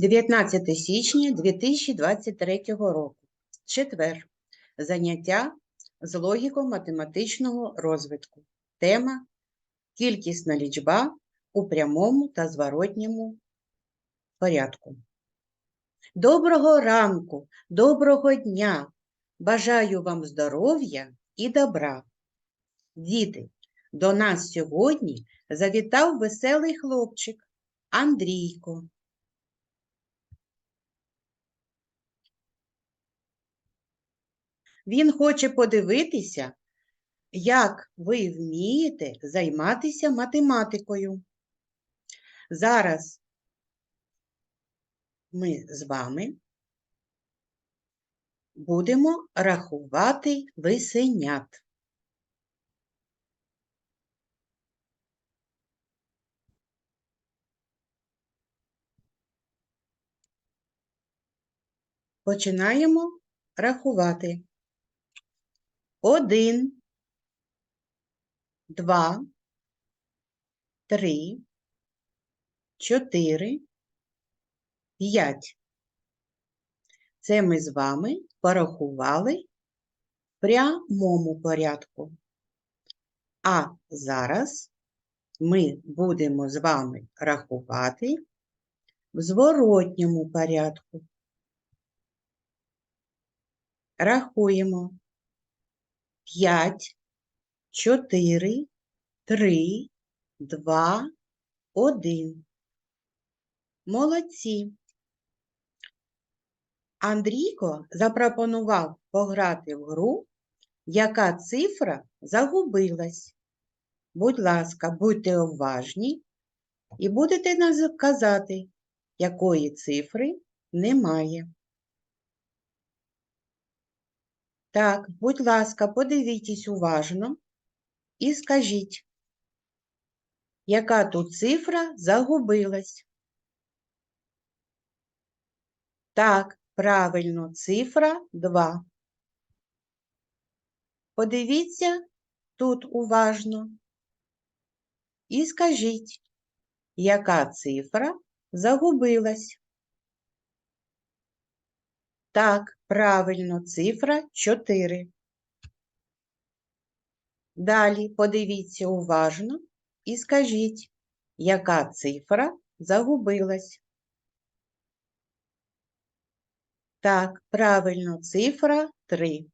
19 січня 2023 року. Четвер. Заняття з логіко-математичного розвитку. Тема Кількісна лічба у прямому та зворотньому порядку. Доброго ранку, доброго дня! Бажаю вам здоров'я і добра. Діти, до нас сьогодні завітав веселий хлопчик Андрійко. Він хоче подивитися, як ви вмієте займатися математикою. Зараз ми з вами будемо рахувати лисенят. Починаємо рахувати. Один, два, три, чотири, п'ять. Це ми з вами порахували в прямому порядку. А зараз ми будемо з вами рахувати в зворотньому порядку. Рахуємо. 5, 4, 3, 2, 1. Молодці. Андрійко запропонував пограти в гру, яка цифра загубилась. Будь ласка, будьте уважні і будете казати, якої цифри немає. Так, будь ласка, подивіться уважно і скажіть, яка тут цифра загубилась? Так, правильно, цифра 2. Подивіться тут уважно і скажіть, яка цифра загубилась? Так, правильно, цифра 4. Далі подивіться уважно і скажіть, яка цифра загубилась. Так, правильно, цифра 3.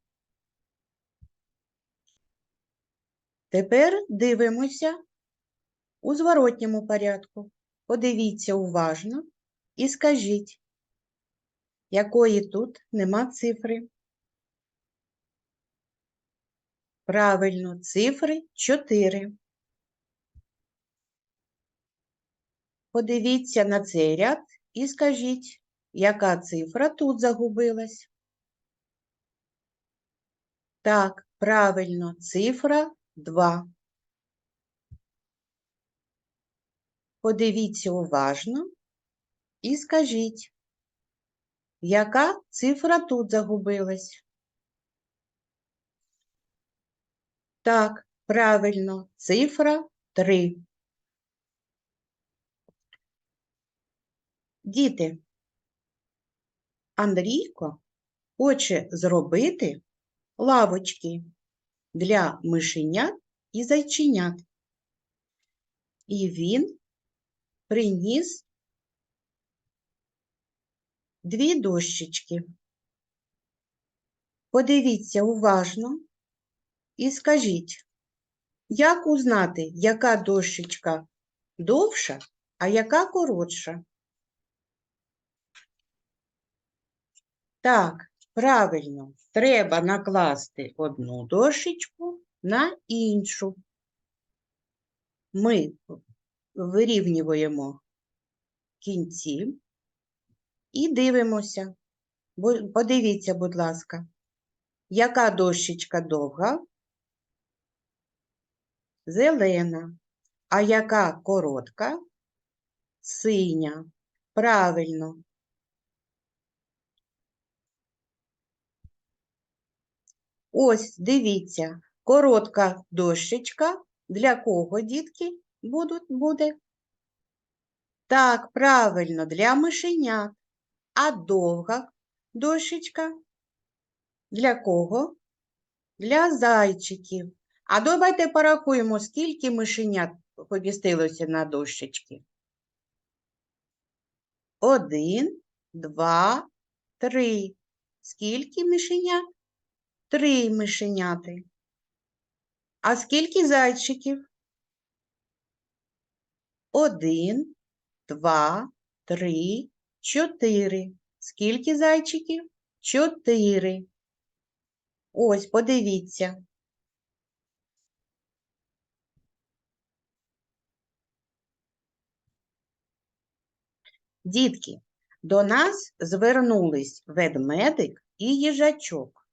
Тепер дивимося у зворотньому порядку. Подивіться уважно і скажіть, якої тут нема цифри. Правильно, цифри 4. Подивіться на цей ряд і скажіть, яка цифра тут загубилась. Так, правильно, цифра 2. Подивіться уважно і скажіть, яка цифра тут загубилась? Так, правильно, цифра 3. Діти, Андрійко хоче зробити лавочки для мишенят і зайченят. І він приніс дві дощечки. Подивіться уважно і скажіть, як узнати, яка дощечка довша, а яка коротша? Так, правильно, треба накласти одну дощечку на іншу. Ми вирівнюємо кінці і дивимося. Подивіться, будь ласка, яка дощечка довга? Зелена. А яка коротка? Синя. Правильно. Ось, дивіться, коротка дощечка. Для кого, дітки, будуть, буде? Так, правильно, для мишенят. А довга дощечка? Для кого? Для зайчиків. А давайте порахуємо, скільки мишенят помістилося на дощечки. Один, два, три. Скільки мишенят? Три мишеняти. А скільки зайчиків? Один, два, три, чотири. Скільки зайчиків? Чотири. Ось, подивіться. Дітки, до нас звернулись ведмедик і їжачок.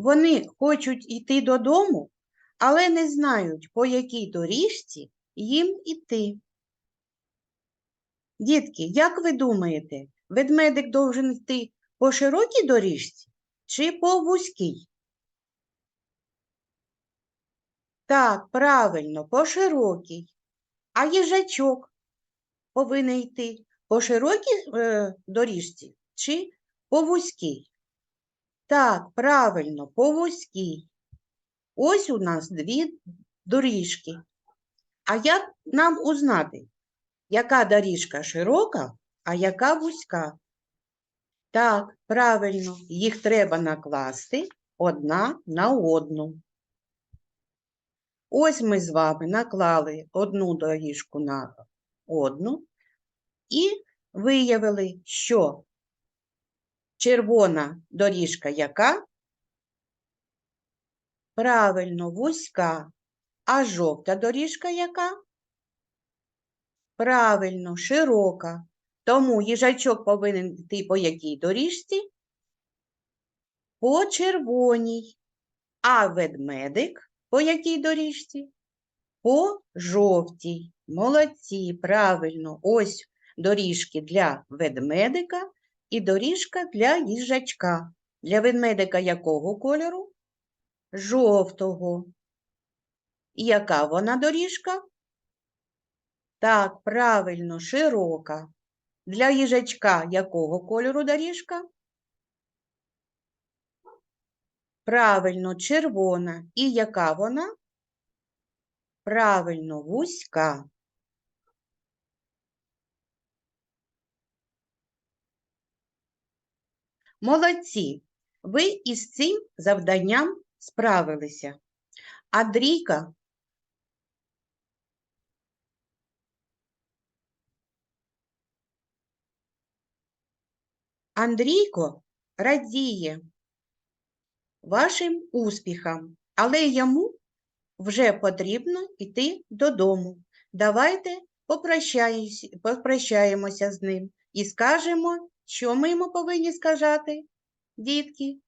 Вони хочуть йти додому, але не знають, по якій доріжці їм іти. Дітки, як ви думаєте, ведмедик должен йти по широкій доріжці чи по вузькій? Так, правильно, по широкій. А їжачок повинен йти по широкій е, доріжці чи по вузькій? Так, правильно, по вузькій. Ось у нас дві доріжки. А як нам узнати, яка доріжка широка, а яка вузька? Так, правильно, їх треба накласти одна на одну. Ось ми з вами наклали одну доріжку на одну і виявили, що червона доріжка яка? Правильно, вузька. А жовта доріжка яка? Правильно, широка. Тому їжачок повинен йти по якій доріжці? По червоній. А ведмедик по якій доріжці? По жовтій. Молодці, правильно. Ось доріжки для ведмедика і доріжка для їжачка. Для ведмедика якого кольору? Жовтого. І яка вона доріжка? Так, правильно, широка. Для їжачка якого кольору доріжка? Правильно, червона. І яка вона? Правильно, вузька. Молодці! Ви із цим завданням справилися. Андрійка Андрійко радіє вашим успіхам, але йому вже потрібно йти додому. Давайте попрощаємося, з ним і скажемо, що ми йому повинні сказати, дітки.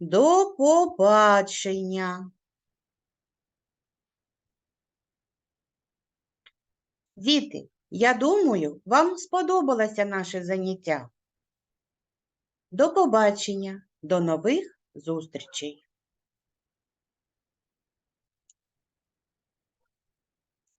До побачення. Діти, я думаю, вам сподобалося наше заняття. До побачення, до нових зустрічей!